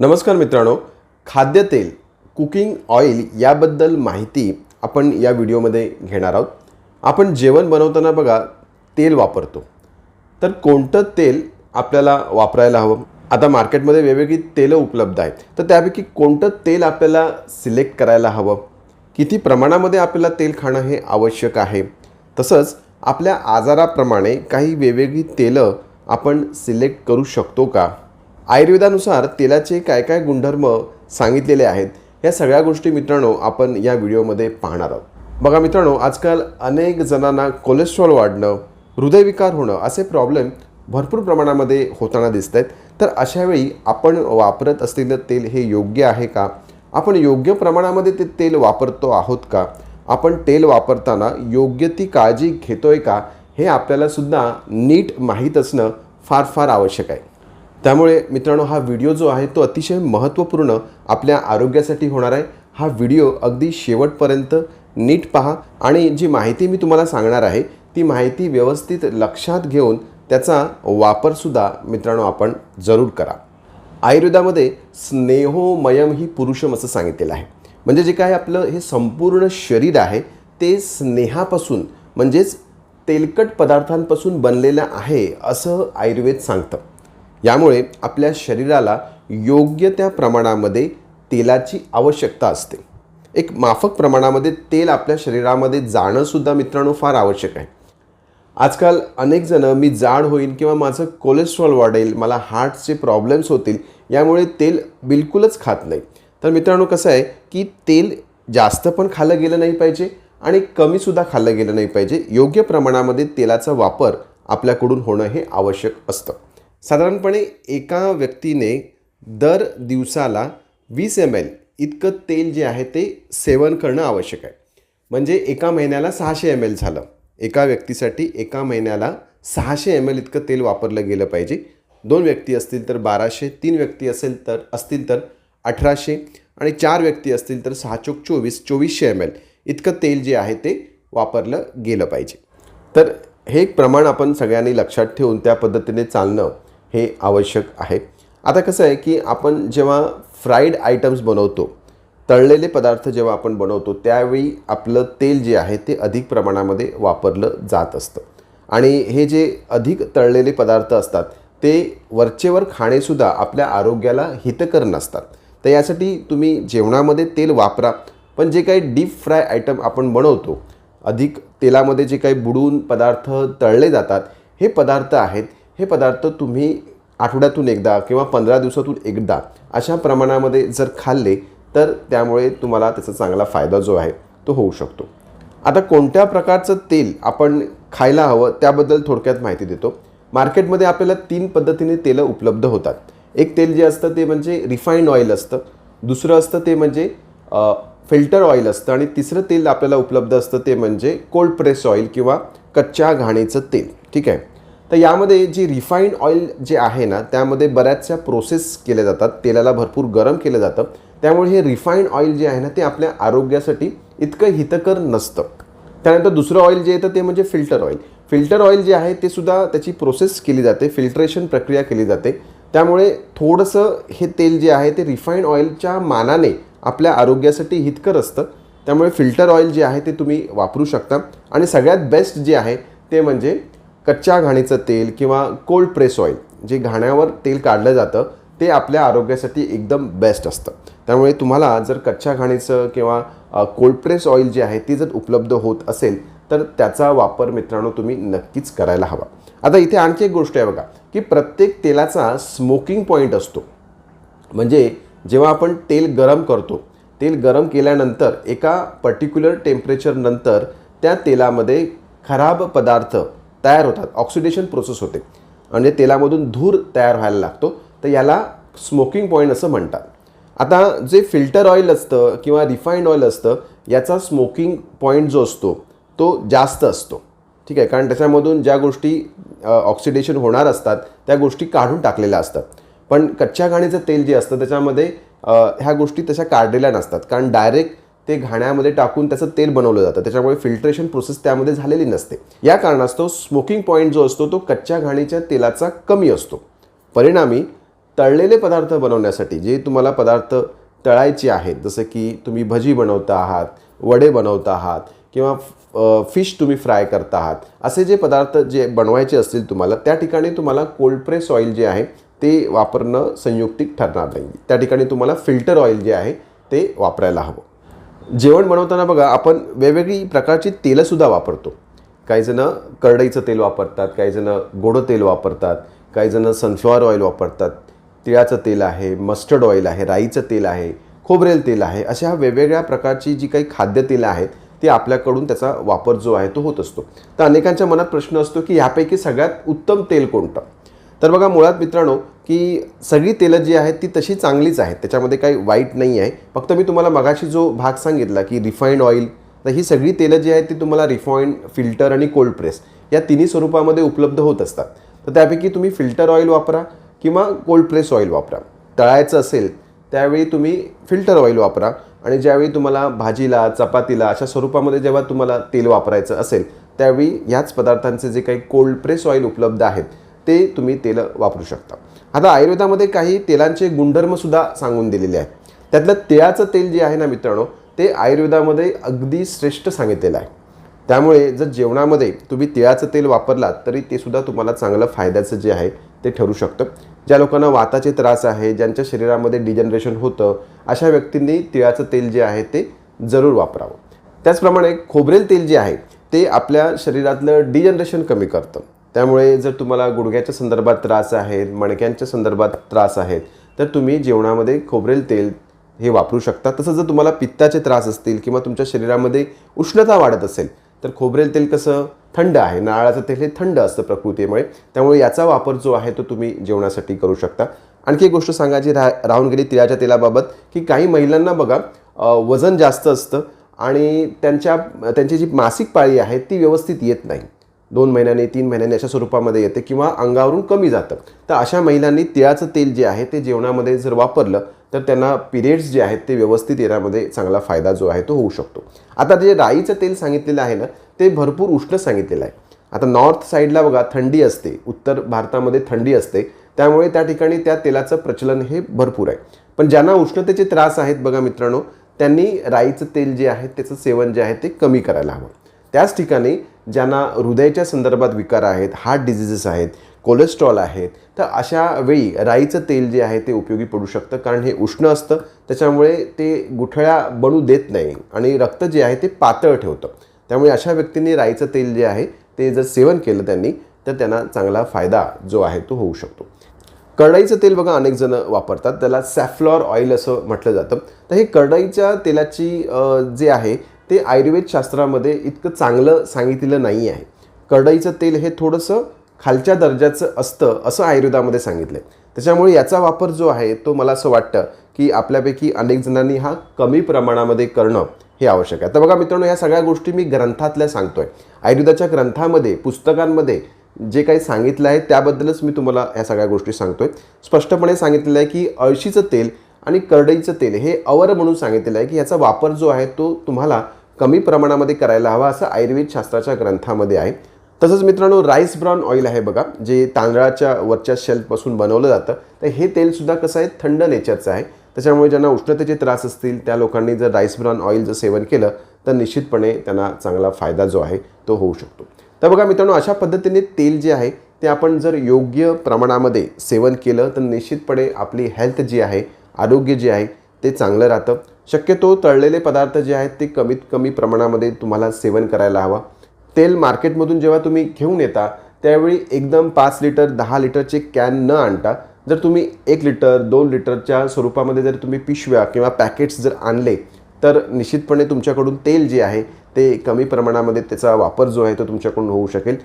नमस्कार मित्रांनो खाद्यतेल कुकिंग ऑइल याबद्दल माहिती आपण या व्हिडिओमध्ये घेणार आहोत. आपण जेवण बनवताना बघा तेल वापरतो. तर कोणतं तेल आपल्याला वापरायला हवं? आता मार्केटमध्ये वेगवेगळी तेलं उपलब्ध आहेत. तर त्यापैकी कोणतं तेल आपल्याला सिलेक्ट करायला हवं? किती प्रमाणामध्ये आपल्याला तेल खाणं हे आवश्यक आहे? तसंच आपल्या आजाराप्रमाणे काही वेगवेगळी तेलं आपण सिलेक्ट करू शकतो का? आयुर्वेदानुसार तेलाचे काय काय गुणधर्म सांगितलेले आहेत या सगळ्या गोष्टी मित्रांनो आपण या व्हिडिओमध्ये पाहणार आहोत. बघा मित्रांनो आजकाल अनेक जणांना कोलेस्ट्रॉल वाढणं हृदयविकार होणं असे प्रॉब्लेम भरपूर प्रमाणामध्ये होताना दिसत आहेत तर अशावेळी आपण वापरत असलेलं तेल हे योग्य आहे का? आपण योग्य प्रमाणामध्ये ते तेल वापरतो आहोत का? आपण तेल वापरताना योग्य ती काळजी घेतोय का? हे आपल्याला सुद्धा नीट माहीत असणं फार फार आवश्यक आहे. त्यामुळे मित्रांनो हा व्हिडिओ जो आहे तो अतिशय महत्त्वपूर्ण आपल्या आरोग्यासाठी होणार आहे. हा व्हिडिओ अगदी शेवटपर्यंत नीट पहा आणि जी माहिती मी तुम्हाला सांगणार आहे ती माहिती व्यवस्थित लक्षात घेऊन त्याचा वापरसुद्धा मित्रांनो आपण जरूर करा. आयुर्वेदामध्ये स्नेहोमयम ही पुरुषम असं सांगितलेलं आहे. म्हणजे जे काय आपलं हे संपूर्ण शरीर आहे ते स्नेहापासून म्हणजेच तेलकट पदार्थांपासून बनलेलं आहे असं आयुर्वेद सांगतं. यामुळे आपल्या शरीराला योग्य त्या प्रमाणामध्ये तेलाची आवश्यकता असते. एक माफक प्रमाणामध्ये तेल आपल्या शरीरामध्ये जाणंसुद्धा मित्रांनो फार आवश्यक आहे. आजकाल अनेक जण मी जाड होईन किंवा माझं कोलेस्ट्रॉल वाढेल मला हार्टचे प्रॉब्लेम्स होतील यामुळे तेल बिलकुलच खात नाही. तर मित्रांनो कसं आहे की तेल जास्त पण खाल्लं गेलं नाही पाहिजे आणि कमीसुद्धा खाल्लं गेलं नाही पाहिजे. योग्य प्रमाणामध्ये तेलाचा वापर आपल्याकडून होणं हे आवश्यक असतं. साधारणपणे एका व्यक्तीने दर दिवसाला वीस एम एल इतकं तेल जे आहे ते सेवन करणं आवश्यक आहे. म्हणजे एका महिन्याला सहाशे एम एल झालं. एका व्यक्तीसाठी एका महिन्याला सहाशे एम एल इतकं तेल वापरलं गेलं पाहिजे. दोन व्यक्ती असतील तर बाराशे तीन व्यक्ती असेल तर असतील तर अठराशे आणि चार व्यक्ती असतील तर सहा चोक चोवीस चोवीसशे एम एल इतकं तेल जे आहे ते वापरलं गेलं पाहिजे. तर हे एक प्रमाण आपण सगळ्यांनी लक्षात ठेवून त्या पद्धतीने चालणं हे आवश्यक आहे. आता कसं आहे की आपण जेव्हा फ्राईड आयटम्स बनवतो तळलेले पदार्थ जेव्हा आपण बनवतो त्यावेळी आपलं तेल जे आहे ते अधिक प्रमाणामध्ये वापरलं जात असतं. आणि हे जे अधिक तळलेले पदार्थ असतात ते वरचेवर खाणेसुद्धा आपल्या आरोग्याला हितकर नसतात. तर यासाठी तुम्ही जेवणामध्ये तेल वापरा पण जे काही डीप फ्राय आयटम आपण बनवतो अधिक तेलामध्ये जे काही बुडून पदार्थ तळले जातात हे पदार्थ आहेत हे पदार्थ तुम्ही आठवड्यातून एकदा किंवा पंधरा दिवसातून एकदा अशा प्रमाणामध्ये जर खाल्ले तर त्यामुळे तुम्हाला त्याचा चांगला फायदा जो आहे तो होऊ शकतो. आता कोणत्या प्रकारचं तेल आपण खायला हवं त्याबद्दल थोडक्यात माहिती देतो. मार्केटमध्ये आपल्याला तीन पद्धतीने तेलं उपलब्ध होतात. एक तेल जे असतं ते म्हणजे रिफाईंड ऑइल असतं. दुसरं असतं ते म्हणजे फिल्टर ऑइल असतं. आणि तिसरं तेल आपल्याला उपलब्ध असतं ते म्हणजे कोल्ड प्रेस ऑइल किंवा कच्च्या घाणीचं तेल. ठीक आहे? तर यामध्ये जी रिफाईंड ऑइल जे आहे ना त्यामध्ये बऱ्याचशा प्रोसेस केल्या जातात. तेलाला भरपूर गरम केलं जातं. त्यामुळे हे रिफाईंड ऑइल जे आहे ना ते आपल्या आरोग्यासाठी इतकं हितकर नसतं. त्यानंतर दुसरं ऑइल जे येतं ते म्हणजे फिल्टर ऑइल फिल्टर ऑइल जे आहे ते सुद्धा त्याची प्रोसेस केली जाते. फिल्ट्रेशन प्रक्रिया केली जाते. त्यामुळे थोडंसं हे तेल जे आहे ते रिफाईंड ऑइलच्या मानाने आपल्या आरोग्यासाठी हितकर असतं. त्यामुळे फिल्टर ऑइल जे आहे ते तुम्ही वापरू शकता. आणि सगळ्यात बेस्ट जे आहे ते म्हणजे कच्च्या घाणीचं तेल किंवा कोल्ड प्रेस ऑइल जे घाण्यावर तेल काढलं जातं ते आपल्या आरोग्यासाठी एकदम बेस्ट असतं. त्यामुळे तुम्हाला जर कच्च्या घाणीचं किंवा कोल्ड प्रेस ऑइल जे आहे ती जर उपलब्ध होत असेल तर त्याचा वापर मित्रांनो तुम्ही नक्कीच करायला हवा. आता इथे आणखी एक गोष्ट आहे बघा की प्रत्येक तेलाचा स्मोकिंग पॉईंट असतो. म्हणजे जेव्हा आपण तेल गरम करतो तेल गरम केल्यानंतर एका पर्टिक्युलर टेम्परेचरनंतर त्या तेलामध्ये खराब पदार्थ तयार होतात. ऑक्सिडेशन प्रोसेस होते. म्हणजे तेलामधून धूर तयार व्हायला लागतो. तर याला स्मोकिंग पॉईंट असं म्हणतात. आता जे फिल्टर ऑइल असतं किंवा रिफाईंड ऑइल असतं याचा स्मोकिंग पॉईंट जो असतो तो जास्त असतो. ठीक आहे? कारण त्याच्यामधून ज्या गोष्टी ऑक्सिडेशन होणार असतात त्या गोष्टी काढून टाकलेल्या असतात. पण कच्च्या घाणीचं तेल जे असतं त्याच्यामध्ये ह्या गोष्टी तशा काढलेल्या नसतात. कारण डायरेक्ट ते घाण्यामध्ये टाकून त्याचं तेल बनवलं जातं. त्याच्यामुळे फिल्ट्रेशन प्रोसेस त्यामध्ये झालेली नसते. या कारणास्तव स्मोकिंग पॉईंट जो असतो तो कच्च्या घाणीच्या तेलाचा कमी असतो. परिणामी तळलेले पदार्थ बनवण्यासाठी जे तुम्हाला पदार्थ तळायचे आहेत जसं की तुम्ही भजी बनवता आहात वडे बनवता आहात किंवा फिश तुम्ही फ्राय करता आहात असे जे पदार्थ जे बनवायचे असतील तुम्हाला त्या ठिकाणी तुम्हाला कोल्ड प्रेस ऑइल जे आहे ते वापरणं संयुक्तिक ठरणार नाही. त्या ठिकाणी तुम्हाला फिल्टर ऑइल जे आहे ते वापरायला हवं. जेवण बनवताना बघा आपण वेगवेगळी प्रकारची तेलंसुद्धा वापरतो. काही जणं करडईचं तेल वापरतात काही जणं गोडं तेल वापरतात काही जणं सनफ्लॉवर ऑइल वापरतात. तिळाचं तेल आहे मस्टर्ड ऑइल आहे राईचं तेल आहे खोबरेल तेल आहे अशा वेगवेगळ्या प्रकारची जी काही खाद्यतेलं आहेत ती आपल्याकडून त्याचा वापर जो आहे तो होत असतो. तर अनेकांच्या मनात प्रश्न असतो की ह्यापैकी सगळ्यात उत्तम तेल कोणतं? तर बघा मुळात मित्रांनो की सगळी तेलं जी आहेत ती तशी चांगलीच आहेत. त्याच्यामध्ये काही वाईट नाही आहे. फक्त मी तुम्हाला मगाशी जो भाग सांगितला की रिफाईंड ऑइल तर ही सगळी तेलं जी आहेत ती तुम्हाला रिफाईंड फिल्टर आणि कोल्ड प्रेस या तिन्ही स्वरूपामध्ये उपलब्ध होत असतात. तर त्यापैकी तुम्ही फिल्टर ऑइल वापरा किंवा कोल्ड प्रेस ऑइल वापरा. तळायचं असेल त्यावेळी तुम्ही फिल्टर ऑइल वापरा आणि ज्यावेळी तुम्हाला भाजीला चपातीला अशा स्वरूपामध्ये जेव्हा तुम्हाला तेल वापरायचं असेल त्यावेळी ह्याच पदार्थांचे जे काही कोल्ड प्रेस ऑइल उपलब्ध आहेत ते तुम्ही तेलं वापरू शकता. आता आयुर्वेदामध्ये काही तेलांचे गुणधर्मसुद्धा सांगून दिलेले आहेत. त्यातलं तिळाचं तेल जे आहे ना मित्रांनो ते आयुर्वेदामध्ये अगदी श्रेष्ठ सांगितलेलं आहे. त्यामुळे जर जेवणामध्ये तुम्ही तिळाचं तेल वापरलात तरी ते सुद्धा तुम्हाला चांगलं फायद्याचं जे आहे ते ठरू शकतं. ज्या लोकांना वाताचे त्रास आहे ज्यांच्या शरीरामध्ये डिजनरेशन होतं अशा व्यक्तींनी तिळाचं तेल जे आहे ते जरूर वापरावं. त्याचप्रमाणे खोबरेल तेल जे आहे ते आपल्या शरीरातलं डिजनरेशन कमी करतं. त्यामुळे जर तुम्हाला गुडघ्याच्या संदर्भात त्रास आहेत मणक्यांच्या संदर्भात त्रास आहेत तर तुम्ही जेवणामध्ये खोबरेल तेल हे वापरू शकता. तसं जर तुम्हाला पित्ताचे त्रास असतील किंवा तुमच्या शरीरामध्ये उष्णता वाढत असेल तर खोबरेल तेल कसं? थंड आहे. नारळाचं तेल हे थंड असतं प्रकृतीमुळे. त्यामुळे याचा वापर जो आहे तो तुम्ही जेवणासाठी करू शकता. आणखी एक गोष्ट सांगायची रा राहून गेली तिळाच्या तेलाबाबत की काही महिलांना बघा वजन जास्त असतं आणि त्यांच्या त्यांची जी मासिक पाळी आहे ती व्यवस्थित येत नाही. दोन महिन्याने तीन महिन्याने अशा स्वरूपामध्ये येते किंवा अंगावरून कमी जातं. तर अशा महिलांनी तिळाचं तेल जे आहे ते जेवणामध्ये जर वापरलं तर त्यांना पिरियड्स जे आहेत ते व्यवस्थित येण्यामध्ये चांगला फायदा जो आहे तो होऊ शकतो. आता जे राईचं तेल सांगितलेलं आहे ना ते भरपूर उष्ण सांगितलेलं आहे. आता नॉर्थ साईडला बघा थंडी असते. उत्तर भारतामध्ये थंडी असते. त्यामुळे त्या ठिकाणी त्या तेलाचं प्रचलन हे भरपूर आहे. पण ज्यांना उष्णतेचे त्रास आहेत बघा मित्रांनो त्यांनी राईचं तेल जे आहे त्याचं सेवन जे आहे ते कमी करायला हवं. त्याच ठिकाणी ज्यांना हृदयाच्या संदर्भात विकार आहेत हार्ट डिझिजेस आहेत कोलेस्ट्रॉल आहेत तर अशा वेळी राईचं तेल जे आहे ते उपयोगी पडू शकतं कारण हे उष्ण असतं. त्याच्यामुळे ते गुठळ्या बनू देत नाही आणि रक्त जे आहे ते पातळ ठेवतं. त्यामुळे अशा व्यक्तींनी राईचं तेल जे आहे ते जर सेवन केलं त्यांनी तर त्यांना चांगला फायदा जो आहे तो होऊ शकतो. करडईचं तेल बघा अनेक जण वापरतात. त्याला सॅफ्लॉर ऑइल असं म्हटलं जातं. तर हे करडईच्या तेलाची जे आहे ते आयुर्वेद शास्त्रामध्ये इतकं चांगलं सांगितलेलं नाही आहे. करडईचं तेल हे थोडंसं खालच्या दर्जाचं असतं असं आयुर्वेदामध्ये सांगितलं आहे त्याच्यामुळे याचा वापर जो आहे तो मला असं वाटतं की आपल्यापैकी अनेक जणांनी हा कमी प्रमाणामध्ये करणं हे आवश्यक आहे. तर बघा मित्रांनो या सगळ्या गोष्टी मी ग्रंथातल्या सांगतोय. आयुर्वेदाच्या ग्रंथामध्ये पुस्तकांमध्ये जे काही सांगितलं आहे त्याबद्दलच मी तुम्हाला या सगळ्या गोष्टी सांगतोय. स्पष्टपणे सांगितलेलं आहे की अळशीचं तेल आणि करडईचं तेल हे अवर म्हणून सांगितलेलं आहे की याचा वापर जो आहे तो तुम्हाला कमी प्रमाणामध्ये करायला हवा असं आयुर्वेद शास्त्राच्या ग्रंथामध्ये आहे. तसंच मित्रांनो राईस ब्रॉन ऑइल आहे बघा जे तांदळाच्या वरच्या शेल्फपासून बनवलं जातं. तर हे तेलसुद्धा कसं आहे थंड नेचरचं आहे. त्याच्यामुळे ज्यांना उष्णतेचे त्रास असतील त्या लोकांनी जर राईस ब्रॉन ऑइल जर सेवन केलं तर निश्चितपणे त्यांना चांगला फायदा जो आहे तो होऊ शकतो. तर बघा मित्रांनो अशा पद्धतीने तेल जे आहे ते आपण जर योग्य प्रमाणामध्ये सेवन केलं तर निश्चितपणे आपली हेल्थ जी आहे आरोग्य जे आहे ते चांगलं राहतं. शक्यतो तळलेले पदार्थ जे आहेत ते कमीत कमी प्रमाणामध्ये तुम्हाला सेवन करायला हवा. तेल मार्केटमधून जेव्हा तुम्ही घेऊन येता त्यावेळी एकदम पाच लिटर दहा लिटरचे कॅन न आणता जर तुम्ही एक लिटर दोन लिटरच्या स्वरूपामध्ये जर तुम्ही पिशव्या किंवा पॅकेट्स जर आणले तर निश्चितपणे तुमच्याकडून तेल जे आहे ते कमी प्रमाणामध्ये त्याचा वापर जो आहे तो तुमच्याकडून होऊ शकेल.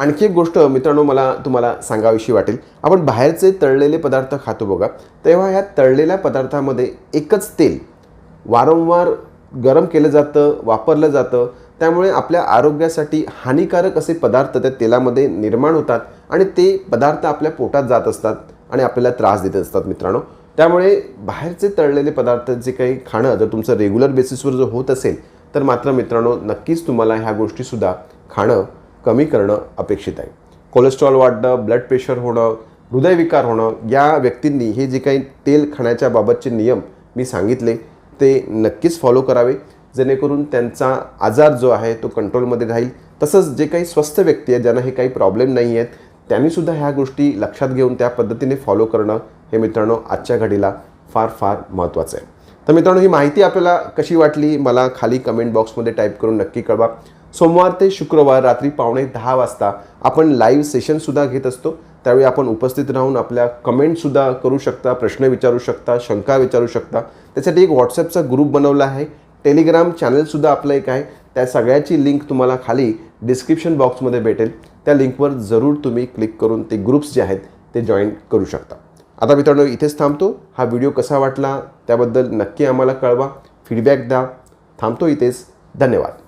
आणखी एक गोष्ट मित्रांनो मला तुम्हाला सांगावीशी वाटेल. आपण बाहेरचे तळलेले पदार्थ खातो बघा तेव्हा ह्या तळलेल्या पदार्थामध्ये एकच तेल वारंवार गरम केलं जातं वापरलं जातं. त्यामुळे आपल्या आरोग्यासाठी हानिकारक असे पदार्थ त्या तेलामध्ये निर्माण होतात आणि ते पदार्थ आपल्या पोटात जात असतात आणि आपल्याला त्रास देत असतात मित्रांनो. त्यामुळे बाहेरचे तळलेले पदार्थ जे काही खाणं जर तुमचं रेग्युलर बेसिसवर जर होत असेल तर मात्र मित्रांनो नक्कीच तुम्हाला ह्या गोष्टीसुद्धा खाणं कमी करणं अपेक्षित आहे. कोलेस्ट्रॉल वाढणं ब्लड प्रेशर होणं हृदयविकार होणं या व्यक्तींनी हे जे काही तेल खाण्याच्या बाबतचे नियम मी सांगितले ते नक्कीच फॉलो करावे. जेणेकरून त्यांचा आजार जो आहे तो कंट्रोलमध्ये राहील. तसंच जे काही स्वस्थ व्यक्ती आहेत ज्यांना हे काही प्रॉब्लेम नाही आहेत त्यांनीसुद्धा ह्या गोष्टी लक्षात घेऊन त्या पद्धतीने फॉलो करणं हे मित्रांनो आजच्या घडीला फार फार महत्त्वाचं आहे. तर मित्रांनो ही माहिती आपल्याला कशी वाटली? मला खाली कमेंट बॉक्समध्ये टाईप करून नक्की कळवा. सोमवार ते शुक्रवार रात्री पावणे दहा वाजता आपण लाईव्ह सेशनसुद्धा घेत असतो. त्यावेळी आपण उपस्थित राहून आपल्या कमेंटसुद्धा करू शकता प्रश्न विचारू शकता शंका विचारू शकता. त्यासाठी एक व्हॉट्सअपचा ग्रुप बनवला आहे. टेलिग्राम चॅनलसुद्धा आपलं एक आहे. त्या सगळ्याची लिंक तुम्हाला खाली डिस्क्रिप्शन बॉक्समध्ये भेटेल. त्या लिंकवर जरूर तुम्ही क्लिक करून ते ग्रुप्स जे आहेत ते जॉईन करू शकता. आता मित्रांनो इथेच थांबतो. हा व्हिडिओ कसा वाटला त्याबद्दल नक्की आम्हाला कळवा. फीडबॅक द्या. थांबतो इथेच. धन्यवाद.